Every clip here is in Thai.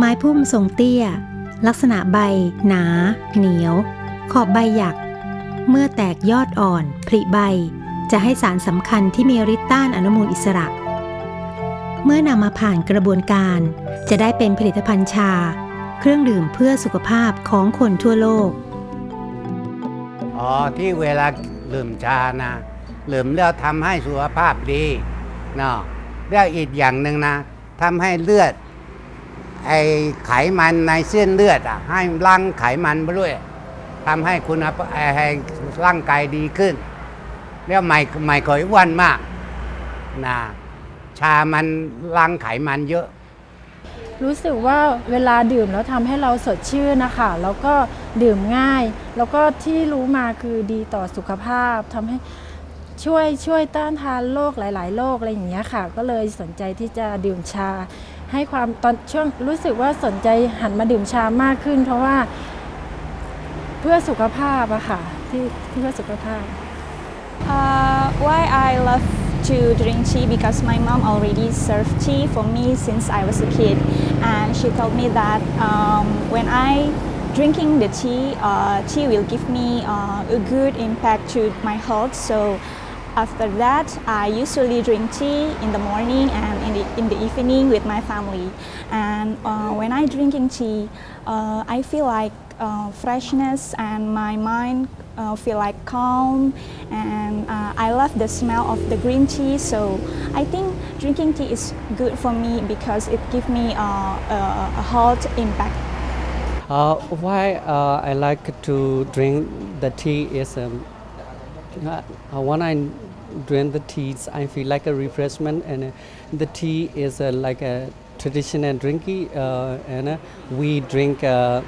ไม้พุ่มทรงเตี้ย ลักษณะใบ หนา เหนียว ขอบใบหยัก เมื่อแตกยอดอ่อนผลิใบ จะให้สารสำคัญที่มีฤทธิ์ต้านอนุมูลอิสระ เมื่อนำมาผ่านกระบวนการ จะได้เป็นผลิตภัณฑ์ชา เครื่องดื่มเพื่อสุขภาพของคนทั่วโลก อ๋อ ที่เวลาดื่มชานะดื่มแล้วทำให้สุขภาพดีเนาะแล้วอีกอย่างหนึ่งนะทำให้เลือด ไอไขมันในเส้นเลือดอะให้ร่างไขมันไปด้วยทำให้คุณให้ร่างกายดีขึ้น แล้วไม่ไม่ค่อยอ้วนมากนะชามันร่างไขมันเยอะ รู้สึกว่าเวลาดื่มแล้วทำให้เราสดชื่นนะคะ แล้วก็ดื่มง่าย แล้วก็ที่รู้มาคือดีต่อสุขภาพทำให้ช่วยช่วยต้านทานโรคหลาย ๆ โรคอะไรอย่างเงี้ยค่ะ ก็เลยสนใจที่จะดื่มชา ให้ความตอนช่วงรู้สึกว่าสนใจหันมาดื่มชามากขึ้น เพราะว่าเพื่อสุขภาพอะค่ะที่ที่เพื่อสุขภาพ Uh, why I love to drink tea because my mom already served tea for me since I was a kid, and she told me that um, when I drinking the tea, uh, tea will give me uh, a good impact to my health. So after that, I usually drink tea in the morning and in the, in the evening with my family. And uh, when I drinking tea, uh, I feel like uh, freshness and my mind uh, feel like calm. And uh, I love the smell of the green tea. So I think drinking tea is good for me because it gives me uh, a, a health impact. Why I like to drink the tea is um, uh, when I drink the teas, I feel like a refreshment, and uh, the tea is uh, like a traditional drinking, uh, and uh, we drink uh,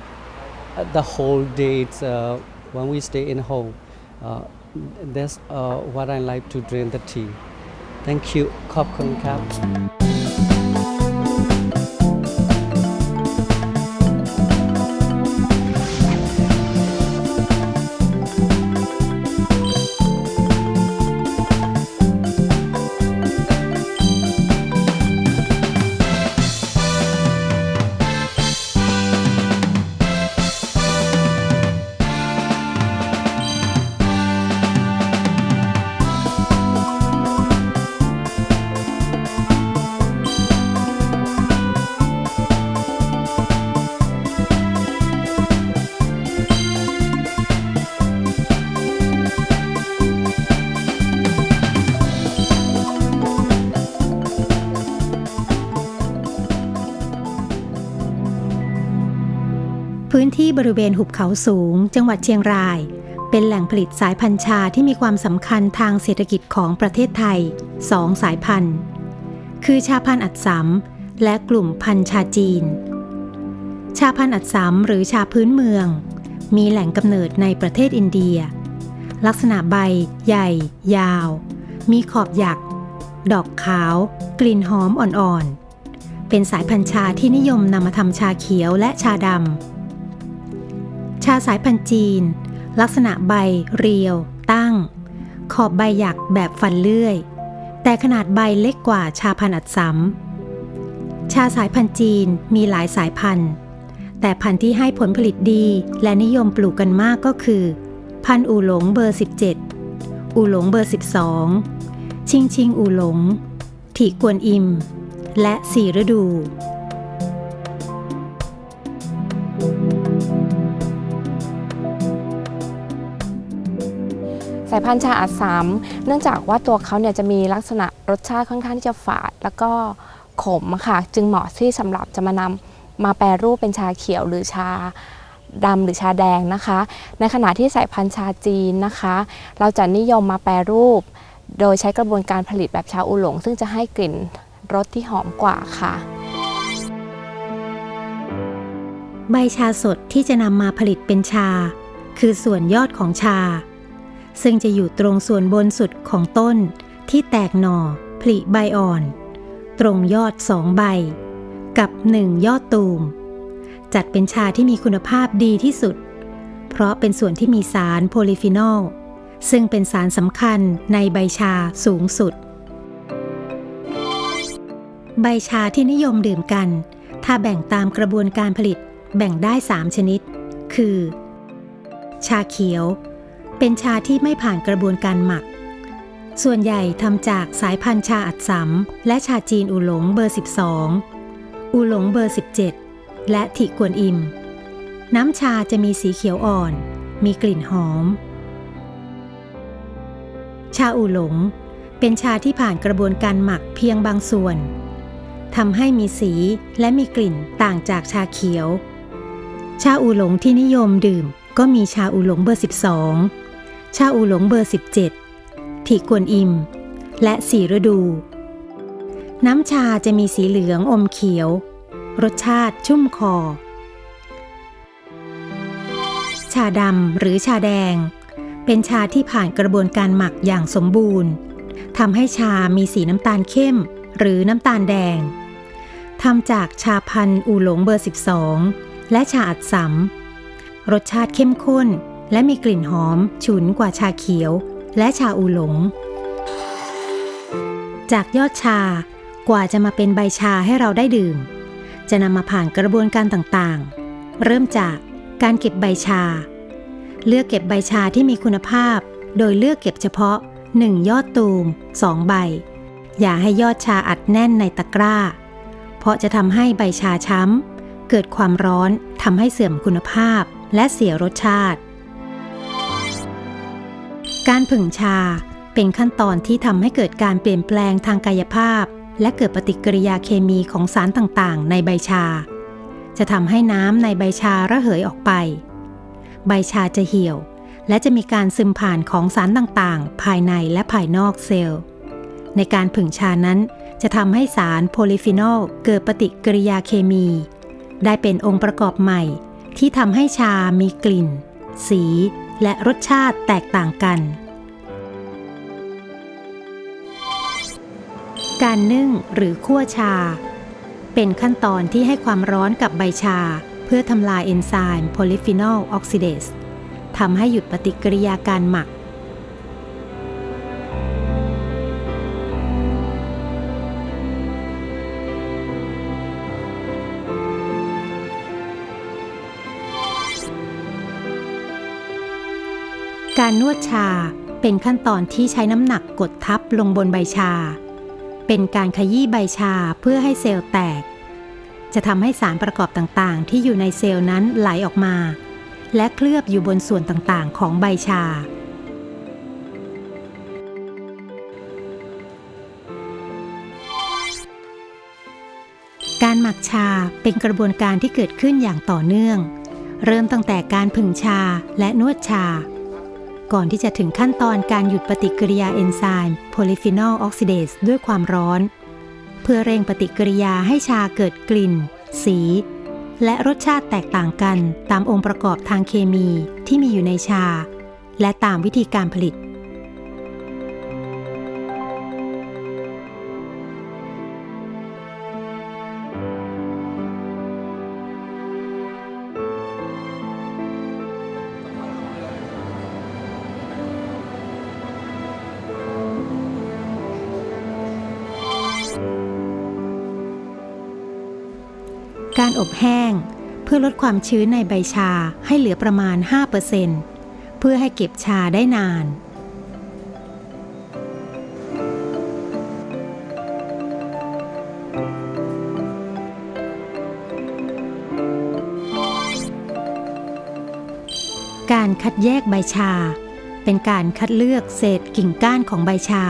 the whole day uh, when we stay in home. Uh, that's uh, what I like to drink the tea. Thank you. ขอ พื้นที่บริเวณหุบเขาสูง จังหวัดเชียงราย เป็นแหล่งผลิตสายพันธุ์ชาที่มีความสำคัญทางเศรษฐกิจของประเทศไทยสองสายพันธุ์ คือชาพันธุ์อัดสำและกลุ่มพันธุ์ชาจีน ชาพันธุ์อัดสำหรือชาพื้นเมือง มีแหล่งกำเนิดในประเทศอินเดีย ลักษณะใบ ใหญ่ ยาว มีขอบหยัก ดอกขาว กลิ่นหอมอ่อนๆ เป็นสายพันธุ์ชาที่นิยมนำมาทำชาเขียวและชาดำาสายพันธุ์จีน ลักษณะใบเรียว ตั้ง ขอบใบหยักแบบฟันเลื่อย แต่ขนาดใบเล็กกว่าชาพันธุ์อัดสำชาสายพันธุ์จีนมีหลายสายพันธุ์ แต่พันธุ์ที่ให้ผลผลิตดีและนิยมปลูกกันมากก็คือ พันธุ์อูหลงเบอร์ 17 อูหลงเบอร์ 12 ชิงชิงอูหลงถิกวนอิม และสี่ฤดู สายพันธุ์ชาอัดสามเนื่องจากว่าตัวเขาเนี่ยจะมีลักษณะรสชาติค่อนข้างที่จะฝาด แล้วก็ขมค่ะ จึงเหมาะที่สำหรับจะมานำมาแปรรูปเป็นชาเขียวหรือชาดำหรือชาแดงนะคะ ในขณะที่สายพันธุ์ชาจีนนะคะ เราจะนิยมมาแปรรูป โดยใช้กระบวนการผลิตแบบชาอูหลง ซึ่งจะให้กลิ่นรสที่หอมกว่าค่ะ ใบชาสดที่จะนำมาผลิตเป็นชา คือส่วนยอดของชา ซึ่งจะอยู่ตรงส่วนบนสุดของต้น ที่แตกหน่อผลิใบอ่อน ตรงยอดสองใบ กับหนึ่งยอดตูม จัดเป็นชาที่มีคุณภาพดีที่สุด เพราะเป็นส่วนที่มีสารโพลิฟีนอล ซึ่งเป็นสารสำคัญในใบชาสูงสุด ใบชาที่นิยมดื่มกัน ถ้าแบ่งตามกระบวนการผลิตแบ่งได้ 3 ชนิด คือ ชาเขียว เป็นชาที่ไม่ผ่านกระบวนการหมัก ส่วนใหญ่ทำจากสายพันธุ์ชาอัดสำและชาจีนอูหลงเบอร์ 12 อูหลงเบอร์ 17 และถิกวนอิม น้ำชาจะมีสีเขียวอ่อน มีกลิ่นหอม ชาอูหลง เป็นชาที่ผ่านกระบวนการหมักเพียงบางส่วนทำให้มีสีและมีกลิ่นต่างจากชาเขียว ชาอูหลงที่นิยมดื่มก็มีชาอูหลงเบอร์ 12 ชาอูหลงเบอร์ 17 ถีกวนอิม และสีฤดู น้ำชาจะมีสีเหลืองอมเขียว รสชาติชุ่มคอ ชาดำหรือชาแดง เป็นชาที่ผ่านกระบวนการหมักอย่างสมบูรณ์ทำให้ชามีสีน้ำตาลเข้ม หรือน้ำตาลแดงทำจากชาพันธุ์อูหลงเบอร์ 12 และชาอัดสำรสชาติเข้มข้น และมีกลิ่นหอมฉุนกว่าชาเขียว และชาอูหลง จากยอดชากว่าจะมาเป็นใบชาให้เราได้ดื่ม จะนำมาผ่านกระบวนการต่างๆ เริ่มจากการเก็บใบชา เลือกเก็บใบชาที่มีคุณภาพ โดยเลือกเก็บเฉพาะ 1 ยอดตูม 2 ใบ อย่าให้ยอดชาอัดแน่นในตะกร้า เพราะจะทำให้ใบชาช้ำเกิดความร้อนทำให้เสื่อมคุณภาพและเสียรสชาติ การผึ่งชาเป็นขั้นตอนที่ทำให้เกิดการเปลี่ยนแปลงทางกายภาพ และเกิดปฏิกิริยาเคมีของสารต่างๆ ในใบชา จะทำให้น้ำในใบชาระเหยออกไป ใบชาจะเหี่ยว และจะมีการซึมผ่านของสารต่างๆ ภายในและภายนอกเซลล์ ในการผึ่งชานั้น จะทำให้สารโพลิฟีนอลเกิดปฏิกิริยาเคมี ได้เป็นองค์ประกอบใหม่ ที่ทำให้ชามีกลิ่น สี และรสชาติแตกต่างกัน การนึ่งหรือคั่วชา เป็นขั้นตอนที่ให้ความร้อนกับใบชา เพื่อทำลายเอนไซม์โพลิฟีนอลออกซิเดสทำให้หยุดปฏิกิริยาการหมัก การนวดชาเป็นขั้นตอนที่ใช้น้ำหนักกดทับลงบนใบชา เป็นการขยี้ใบชาเพื่อให้เซลล์แตก จะทำให้สารประกอบต่างๆ ที่อยู่ในเซลล์นั้นไหลออกมา และเคลือบอยู่บนส่วนต่างๆ ของใบชา การหมักชาเป็นกระบวนการที่เกิดขึ้นอย่างต่อเนื่อง เริ่มตั้งแต่การผึ่งชาและนวดชา ก่อนที่จะถึงขั้นตอนการหยุดปฏิกิริยาเอนไซม์โพลิฟีนอลออกซิเดสด้วยความร้อน เพื่อเร่งปฏิกิริยาให้ชาเกิดกลิ่น สี และรสชาติแตกต่างกันตามองค์ประกอบทางเคมีที่มีอยู่ในชา และตามวิธีการผลิต อบแห้ง เพื่อลดความชื้นในใบชาให้เหลือประมาณ 5%เพื่อให้เก็บชาได้นาน การคัดแยกใบชา เป็นการคัดเลือกเศษกิ่งก้านของใบชา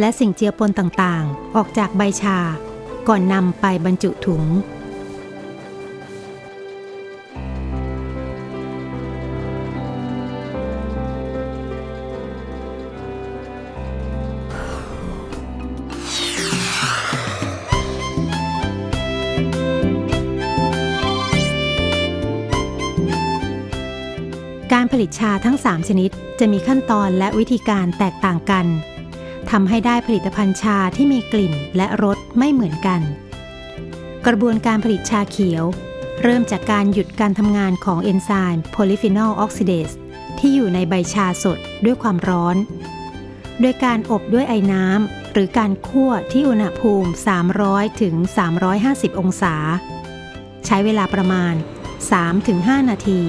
และสิ่งเจือปนต่างๆ ออกจากใบชา ก่อนนำไปบรรจุถุง ลิตชาทั้ง 3 ชนิด จะมีขั้นตอนและวิธีการแตกต่างกันทำให้ได้ผลิตภัณฑ์ชาที่มีกลิ่นและรสไม่เหมือนกัน กระบวนการผลิตชาเขียว เริ่มจากการหยุดการทำงานของเอนไซม์โพลิฟีนอลออกซิเดสที่อยู่ในใบชาสดด้วยความร้อน โดยการอบด้วยไอ้น้ำหรือการคั่วที่อุณหภูมิ 300 ถึง 350 องศา ใช้เวลาประมาณ 3-5 นาที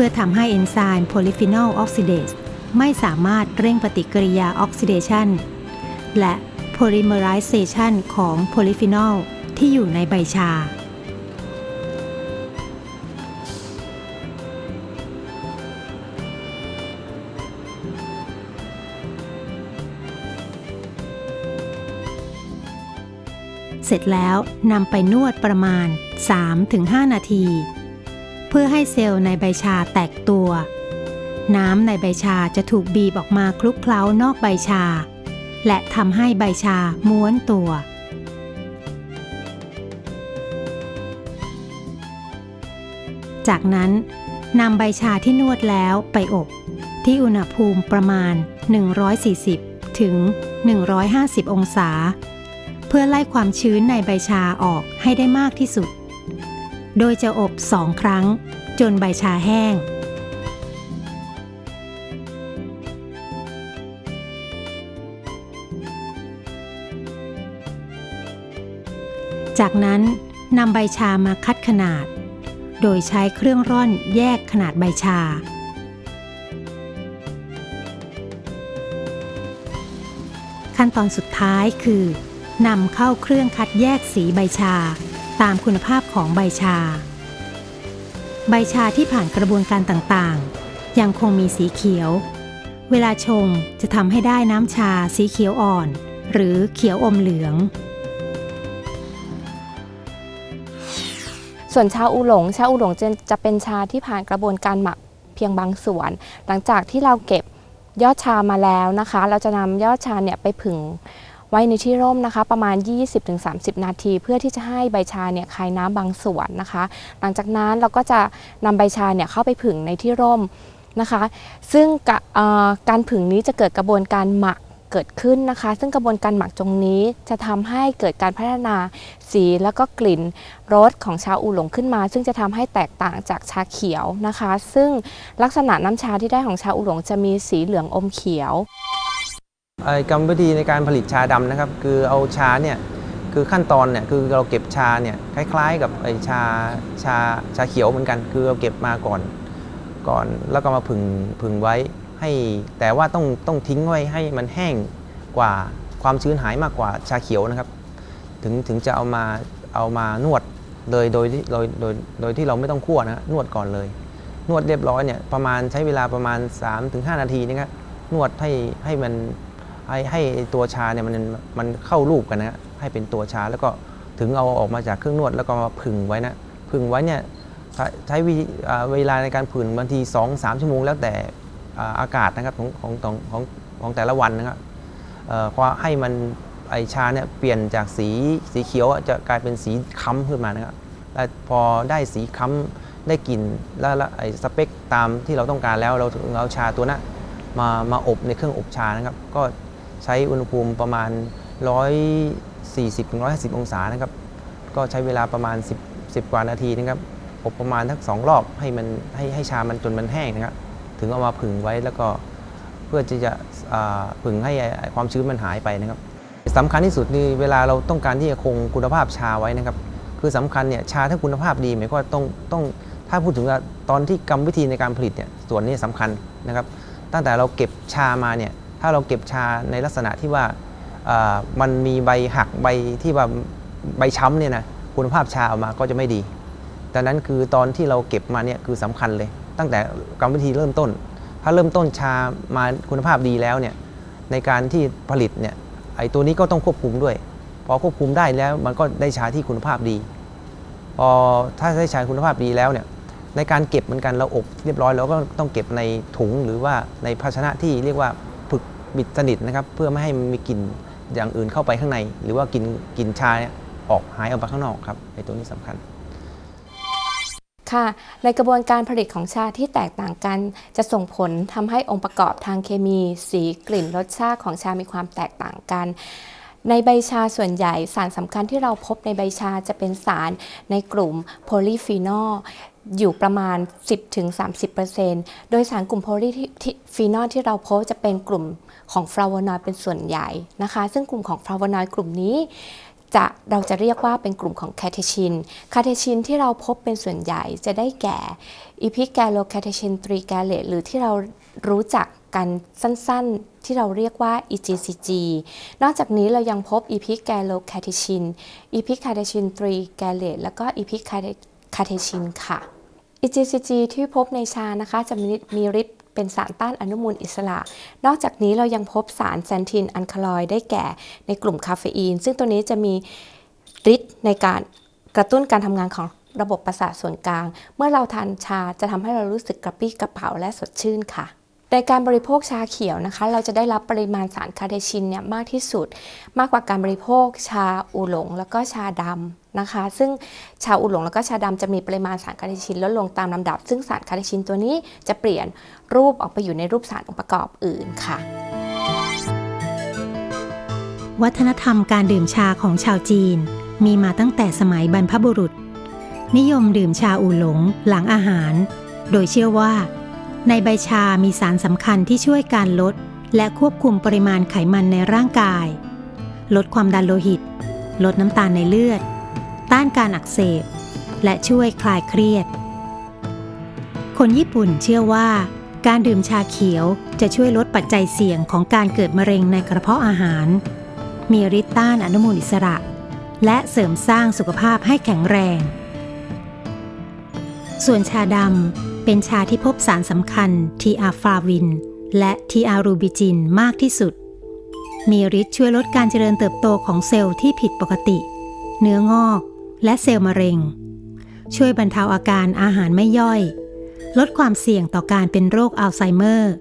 พื่อทำให้เอนไซม์โพลิฟีนอลออกซิเดสไม่สามารถเร่งปฏิกิริยาออกซิเดชันและโพลิเมอไรเซชันของโพลิฟีนอลที่อยู่ในใบชา เสร็จแล้วนำไปนวดประมาณ 3-5 นาที เพื่อให้เซลล์ในใบชาแตกตัว น้ำในใบชาจะถูกบีบออกมาคลุกเคล้านอกใบชา และทำให้ใบชาม้วนตัว จากนั้นนำใบชาที่นวดแล้วไปอบ ที่อุณหภูมิประมาณ 140 ถึง 150 องศา เพื่อไล่ความชื้นในใบชาออกให้ได้มากที่สุด โดยจะอบสองครั้ง จนใบชาแห้ง จากนั้นนำใบชามาคัดขนาด โดยใช้เครื่องร่อนแยกขนาดใบชาขั้นตอนสุดท้ายคือนำเข้าเครื่องคัดแยกสีใบชา ตามคุณภาพของใบชา ใบชาที่ผ่านกระบวนการต่างๆ ยังคงมีสีเขียว เวลาชงจะทำให้ได้น้ำชาสีเขียวอ่อน หรือเขียวอมเหลือง ส่วนชาอูหลง ชาอูหลงจะจะเป็นชาที่ผ่านกระบวนการหมักเพียงบางส่วน หลังจากที่เราเก็บยอดชามาแล้วนะคะ เราจะนำยอดชาเนี่ยไปผึ่ง ไว้ในที่ร่มนะคะประมาณ 20-30 นาที เพื่อที่จะให้ใบชาเนี่ยคายน้ำบางส่วนนะคะ หลังจากนั้นเราก็จะนำใบชาเนี่ยเข้าไปผึ่งในที่ร่มนะคะ ซึ่งกะเอ่อการผึ่งนี้จะเกิดกระบวนการหมักเกิดขึ้นนะคะ ซึ่งกระบวนการหมักตรงนี้จะทำให้เกิดการพัฒนาสีแล้วก็กลิ่นรสของชาอูหลงขึ้นมา ซึ่งจะทำให้แตกต่างจากชาเขียวนะคะ ซึ่งลักษณะน้ำชาที่ได้ของชาอูหลงจะมีสีเหลืองอมเขียว กรรมวิธีในการผลิตชาดำนะครับ คือเอาชาเนี่ยคือขั้นตอนเนี่ยคือเราเก็บชาเนี่ยคล้ายๆ กับไอ้ชาชาชาเขียวเหมือนกัน คือเราเก็บมาก่อนก่อนแล้วก็มาผึ่งผึ่งไว้ให้ แต่ว่าต้องต้องทิ้งไว้ให้มันแห้งกว่าความชื้นหายมากกว่าชาเขียวนะครับ ถึงถึงจะเอามาเอามานวดเลยโดยที่โดยโดยโดยที่เราไม่ต้องคั่วนะฮะนวดก่อนเลย นวดเรียบร้อยเนี่ยประมาณใช้เวลาประมาณ 3-5 นาทีนะครับนวดให้ให้มัน ให้ให้ตัวชาเนี่ยมันมันเข้ารูปกันนะให้เป็นตัวชาแล้วก็ถึงเอาออกมาจากเครื่องนวดแล้วก็มาผึ่งไว้นะผึ่งไว้เนี่ยใช้เวลาในการผึ่งบางที2-3 ชั่วโมง แล้วแต่อากาศนะครับของของของของของแต่ละวันนะครับเอ่อพอให้มันไอชาเนี่ยเปลี่ยนจากสีสีเขียวจะกลายเป็นสีค้ำขึ้นมานะครับแล้วพอได้สีค้ำได้กลิ่นแล้วไอสเปคตามที่เราต้องการแล้วเราเอาชาตัวนั้นมามาอบในเครื่องอบชานะครับ ก็ ใช้อุณหภูมิประมาณ 140-150 องศานะครับ ก็ใช้เวลาประมาณ 10 10กว่านาทีนะครับอบประมาณทั้งสองรอบให้มันให้ให้ชามันจนมันแห้งนะครับ ถึงเอามาผึ่งไว้แล้วก็เพื่อที่จะผึ่งให้ความชื้นมันหายไปนะครับสำคัญที่สุดนี่เวลาเราต้องการที่จะคงคุณภาพชาไว้นะครับ คือสำคัญเนี่ยชาถ้าคุณภาพดีหมายความว่าต้องต้องถ้าพูดถึงว่าตอนที่กรรมวิธีในการผลิตเนี่ยส่วนนี้สำคัญนะครับ ตั้งแต่เราเก็บชามาเนี่ย ถ้าเราเก็บชาในลักษณะที่ว่ามันมีใบหักใบที่ว่าใบช้ำเนี่ยนะคุณภาพชาออกมาก็จะไม่ดีดังนั้นคือตอนที่เราเก็บมาเนี่ยคือสำคัญเลย ตั้งแต่กรรมวิธีเริ่มต้น ถ้าเริ่มต้นชามาคุณภาพดีแล้วเนี่ยในการที่ผลิตเนี่ยไอ้ตัวนี้ก็ต้องควบคุมด้วย พอควบคุมได้แล้วมันก็ได้ชาที่คุณภาพดี พอถ้าได้ชาคุณภาพดีแล้วเนี่ยในการเก็บเหมือนกันเราอบเรียบร้อยเราก็ต้องเก็บในถุงหรือว่าในภาชนะที่เรียกว่า บิดสนิทนะครับเพื่อไม่ให้มันมีกลิ่นอย่างอื่นเข้าไปข้างใน หรือว่ากลิ่นกลิ่นชาออกหายออกไปข้างนอกครับไอ้ตัวนี้สำคัญค่ะในกระบวนการผลิตของชาที่แตกต่างกัน จะส่งผลทำให้องค์ประกอบทางเคมี สีกลิ่นรสชาติของชามีความแตกต่างกัน ในใบชาส่วนใหญ่สารสำคัญที่เราพบในใบชาจะเป็นสารในกลุ่มโพลีฟีนอลอยู่ประมาณ 10-30%โดยสารกลุ่มโพลีฟีนอลที่เราพบจะเป็นกลุ่ม ของฟลาโวนอยด์เป็นส่วนใหญ่นะคะ ซึ่งกลุ่มของฟลาโวนอยด์กลุ่มนี้จะเราจะเรียกว่าเป็นกลุ่มของแคเทชิน คาเทชินที่เราพบเป็นส่วนใหญ่จะได้แก่อีพิกแกโลแคเทชินตรีแกเลตหรือที่เรารู้จักกันสั้นๆ ที่เราเรียกว่า EGCG นอกจากนี้เรายังพบอีพิกแกโลแคเทชิน อีพิกคาเทชินตรีแกเลตแล้วก็อีพิกคาเทชินค่ะ EGCG ที่พบในชานะคะจะมีมีฤทธิ์ เป็นสารต้านอนุมูลอิสระ นอกจากนี้เรายังพบสารแซนทินอันคาลอยได้แก่ในกลุ่มคาเฟอีน ซึ่งตัวนี้จะมีฤทธิ์ในการกระตุ้นการทำงานของระบบประสาทส่วนกลาง เมื่อเราทานชาจะทำให้เรารู้สึกกระปรี้กระเป๋าและสดชื่นค่ะ ในการบริโภคชาเขียวนะคะ เราจะได้รับปริมาณสารคาเทชินเนี่ยมากที่สุด มากกว่าการบริโภคชาอูหลง แล้วก็ชาดำนะคะ ซึ่งชาอูหลงแล้วก็ชาดำจะมีปริมาณสารคาเทชินลดลงตามลำดับ ซึ่งสารคาเทชินตัวนี้จะเปลี่ยนรูปออกไปอยู่ในรูปสารองค์ประกอบอื่นค่ะ วัฒนธรรมการดื่มชาของชาวจีน มีมาตั้งแต่สมัยบรรพบุรุษ นิยมดื่มชาอูหลงหลังอาหาร โดยเชื่อว่า ในใบชามีสารสำคัญที่ช่วยการลด และควบคุมปริมาณไขมันในร่างกาย ลดความดันโลหิต ลดน้ำตาลในเลือด ต้านการอักเสบ และช่วยคลายเครียด คนญี่ปุ่นเชื่อว่า การดื่มชาเขียวจะช่วยลดปัจจัยเสี่ยงของการเกิดมะเร็งในกระเพาะอาหาร มีฤทธิ์ต้านอนุมูลอิสระ และเสริมสร้างสุขภาพให้แข็งแรง ส่วนชาดำ เป็นชาที่พบสารสำคัญทีอาฟลาวิน และทีอารูบิจินมากที่สุด มีฤทธิ์ช่วยลดการเจริญเติบโตของเซลล์ที่ผิดปกติ เนื้องอก และเซลล์มะเร็ง ช่วยบรรเทาอาการอาหารไม่ย่อย ลดความเสี่ยงต่อการเป็นโรคอัลไซเมอร์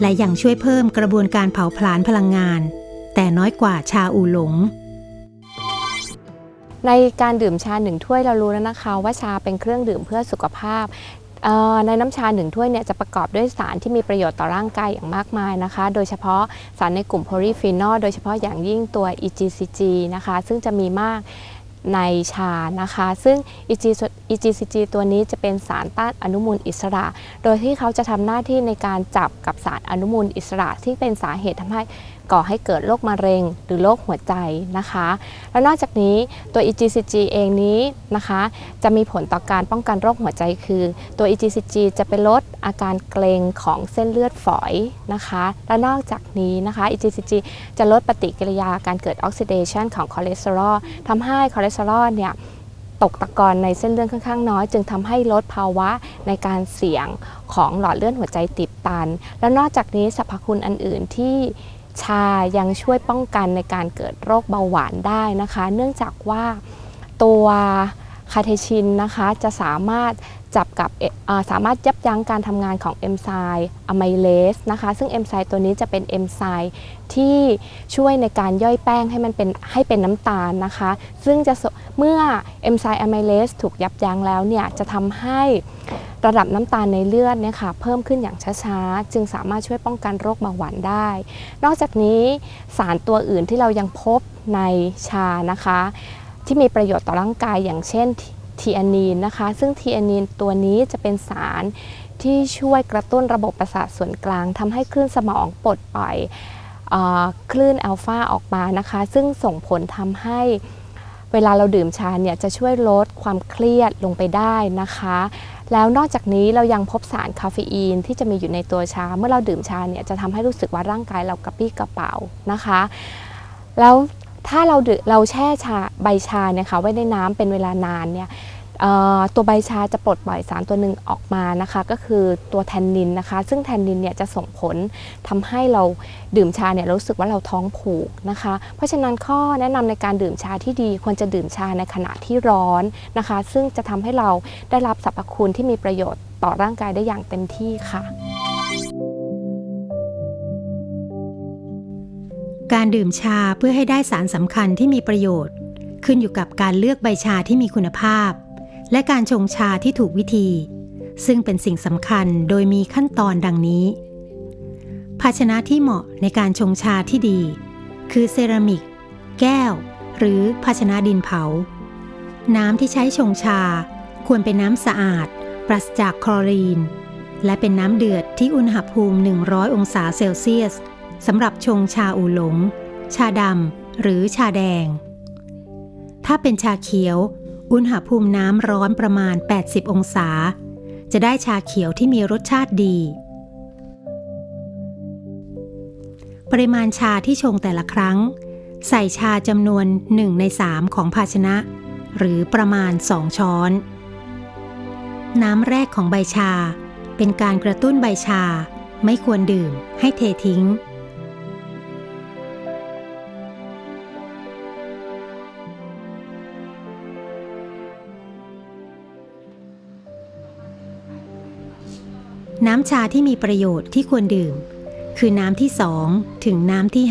และยังช่วยเพิ่มกระบวนการเผาผลาญพลังงาน แต่น้อยกว่าชาอูหลงในการดื่มชาหนึ่งถ้วยเรารู้แล้วนะคะ ว่าชาเป็นเครื่องดื่มเพื่อสุขภาพ ในน้ำชาหนึ่งถ้วยเนี่ยจะประกอบด้วยสารที่มีประโยชน์ต่อร่างกายอย่างมากมายนะคะ โดยเฉพาะสารในกลุ่มโพลีฟีนอลโดยเฉพาะอย่างยิ่งตัว EGCG นะคะ ซึ่งจะมีมากในชานะคะ ซึ่ง EGCG ตัวนี้จะเป็นสารต้านอนุมูลอิสระ โดยที่เขาจะทำหน้าที่ในการจับกับสารอนุมูลอิสระ ที่เป็นสาเหตุทำให้ ก่อให้เกิดโรคมะเร็ง หรือโรคหัวใจนะคะ แล้วนอกจากนี้ตัว EGCG เองนี้นะคะ จะมีผลต่อการป้องกันโรคหัวใจคือ ตัว EGCG จะไปลดอาการเกร็งของเส้นเลือดฝอยนะคะ และนอกจากนี้นะคะ EGCG จะลดปฏิกิริยาการเกิดออกซิเดชันของคอเลสเตอรอลทำให้คอเลสเตอรอลเนี่ยตกตะกอนในเส้นเลือดค่อนข้างน้อย จึงทำให้ลดภาวะในการเสี่ยงของหลอดเลือดหัวใจตีบตัน และนอกจากนี้สรรพคุณอันอื่นที่ ชายังช่วยป้องกันในการเกิดโรคเบาหวานได้นะคะ เนื่องจากว่าตัว คาเทชินนะคะจะสามารถจับกับสามารถยับยั้งการทำงานของเอนไซม์อะไมเลสนะคะซึ่งเอนไซม์ตัวนี้จะเป็นเอนไซม์ที่ช่วยในการย่อยแป้งให้มันเป็นให้เป็นน้ำตาลนะคะ ซึ่งจะเมื่อเอนไซม์อะไมเลสถูกยับยั้งแล้วเนี่ยจะทำให้ระดับน้ำตาลในเลือดเนี่ยค่ะเพิ่มขึ้นอย่างช้าๆ จึงสามารถช่วยป้องกันโรคเบาหวานได้ นอกจากนี้สารตัวอื่นที่เรายังพบในชานะคะ ที่มีประโยชน์ต่อร่างกายอย่างเช่นทีอานีนนะคะ ซึ่งทีอานีนตัวนี้จะเป็นสารที่ช่วยกระตุ้นระบบประสาทส่วนกลางทำให้คลื่นสมองปลดปล่อยอคลื่นอัลฟาออกมานะคะ ซึ่งส่งผลทำให้เวลาเราดื่มชาเนี่ยจะช่วยลดความเครียดลงไปได้นะคะ แล้วนอกจากนี้เรายังพบสารคาเฟอีนที่จะมีอยู่ในตัวชา เมื่อเราดื่มชาเนี่ยจะทำให้รู้สึกว่าร่างกายเรากระปี้กระเป๋านะคะ แล้ว ถ้าเราดื่มเราแช่ชาใบชาเนี่ยค่ะไว้ในน้ำเป็นเวลานานเนี่ยตัวใบชาจะปลดปล่อยสารตัวหนึ่งออกมานะคะ ก็คือตัวแทนนินนะคะ ซึ่งแทนนินเนี่ยจะส่งผลทำให้เราดื่มชาเนี่ยรู้สึกว่าเราท้องผูกนะคะ เพราะฉะนั้นข้อแนะนำในการดื่มชาที่ดีควรจะดื่มชาในขณะที่ร้อนนะคะ ซึ่งจะทำให้เราได้รับสรรพคุณที่มีประโยชน์ต่อร่างกายได้อย่างเต็มที่ค่ะ การดื่มชาเพื่อให้ได้สารสำคัญที่มีประโยชน์ ขึ้นอยู่กับการเลือกใบชาที่มีคุณภาพ และการชงชาที่ถูกวิธี ซึ่งเป็นสิ่งสำคัญโดยมีขั้นตอนดังนี้ ภาชนะที่เหมาะในการชงชาที่ดี คือเซรามิก แก้ว หรือภาชนะดินเผา น้ำที่ใช้ชงชา ควรเป็นน้ำสะอาด ปราศจากคลอรีน และเป็นน้ำเดือดที่อุณหภูมิ 100 องศาเซลเซียส สำหรับชงชาอูหลง ชาดำหรือชาแดง ถ้าเป็นชาเขียว อุณหภูมิน้ำร้อนประมาณ 80 องศา จะได้ชาเขียวที่มีรสชาติดี ปริมาณชาที่ชงแต่ละครั้ง ใส่ชาจำนวน 1 ใน 3 ของภาชนะ หรือประมาณ 2 ช้อน น้ำแรกของใบชา เป็นการกระตุ้นใบชาไม่ควรดื่มให้เททิ้ง น้ำชาที่มีประโยชน์ที่ควรดื่ม คือน้ำที่2ถึงน้ำที่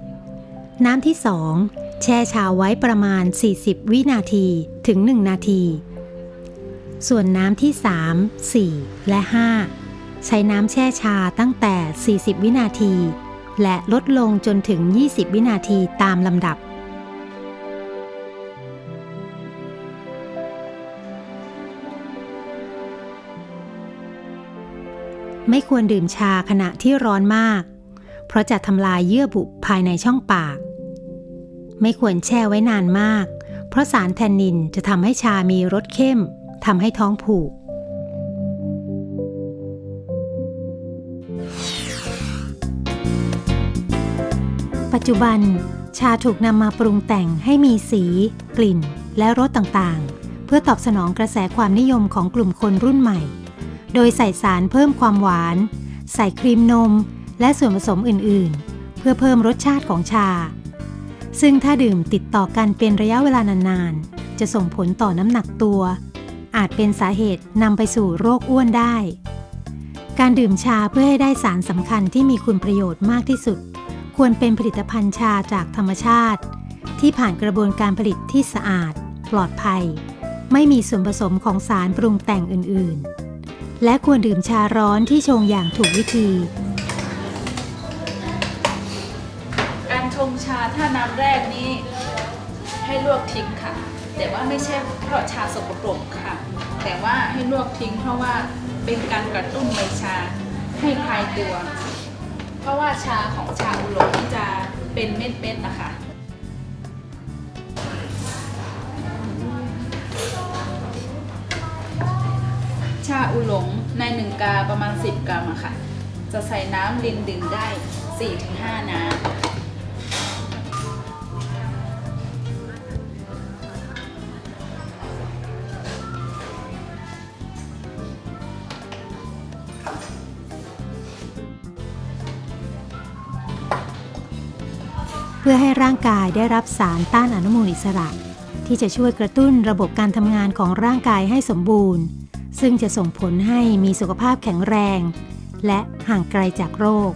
5น้ำที่2แช่ชาไว้ประมาณ 40 วินาทีถึง 1 นาที ส่วนน้ำที่ 3 4 และ 5 ใช้น้ำแช่ชาตั้งแต่ 40 วินาที และลดลงจนถึง 20 วินาทีตามลำดับ ไม่ควรดื่มชาขณะที่ร้อนมาก เพราะจะทำลายเยื่อบุภายในช่องปาก ไม่ควรแช่ไว้นานมาก เพราะสารแทนนินจะทำให้ชามีรสเข้มทำให้ท้องผูก ปัจจุบัน ชาถูกนำมาปรุงแต่งให้มีสี กลิ่น และรสต่างๆ เพื่อตอบสนองกระแสความนิยมของกลุ่มคนรุ่นใหม่ โดยใส่สารเพิ่มความหวาน ใส่ครีมนม และส่วนผสมอื่นๆ เพื่อเพิ่มรสชาติของชา ซึ่งถ้าดื่มติดต่อกันเป็นระยะเวลานานๆ จะส่งผลต่อน้ำหนักตัว อาจเป็นสาเหตุนำไปสู่โรคอ้วนได้ การดื่มชาเพื่อให้ได้สารสำคัญที่มีคุณประโยชน์มากที่สุด ควรเป็นผลิตภัณฑ์ชาจากธรรมชาติ ที่ผ่านกระบวนการผลิตที่สะอาด ปลอดภัย ไม่มีส่วนผสมของสารปรุงแต่งอื่นๆ และควรดื่มชาร้อนที่ชงอย่างถูกวิธี การชงชาถ้าน้ำแรกนี้ให้ลวกทิ้งค่ะ แต่ว่าไม่ใช่เพราะชาสกปรกค่ะ แต่ว่าให้ลวกทิ้งเพราะว่าเป็นการกระตุ้นใบชาให้คลายตัว เพราะว่าชาของชาอุหลงนี่จะเป็นเม็ดๆนะคะ ชาอุหลงในหนึ่งกาประมาณ 10 กรัมอะค่ะ จะใส่น้ำลินดื่มได้ 4-5 น้ำเพื่อให้ร่างกายได้รับสารต้านอนุมูลอิสระ ที่จะช่วยกระตุ้นระบบการทำงานของร่างกายให้สมบูรณ์ ซึ่งจะส่งผลให้มีสุขภาพแข็งแรง และห่างไกลจากโรค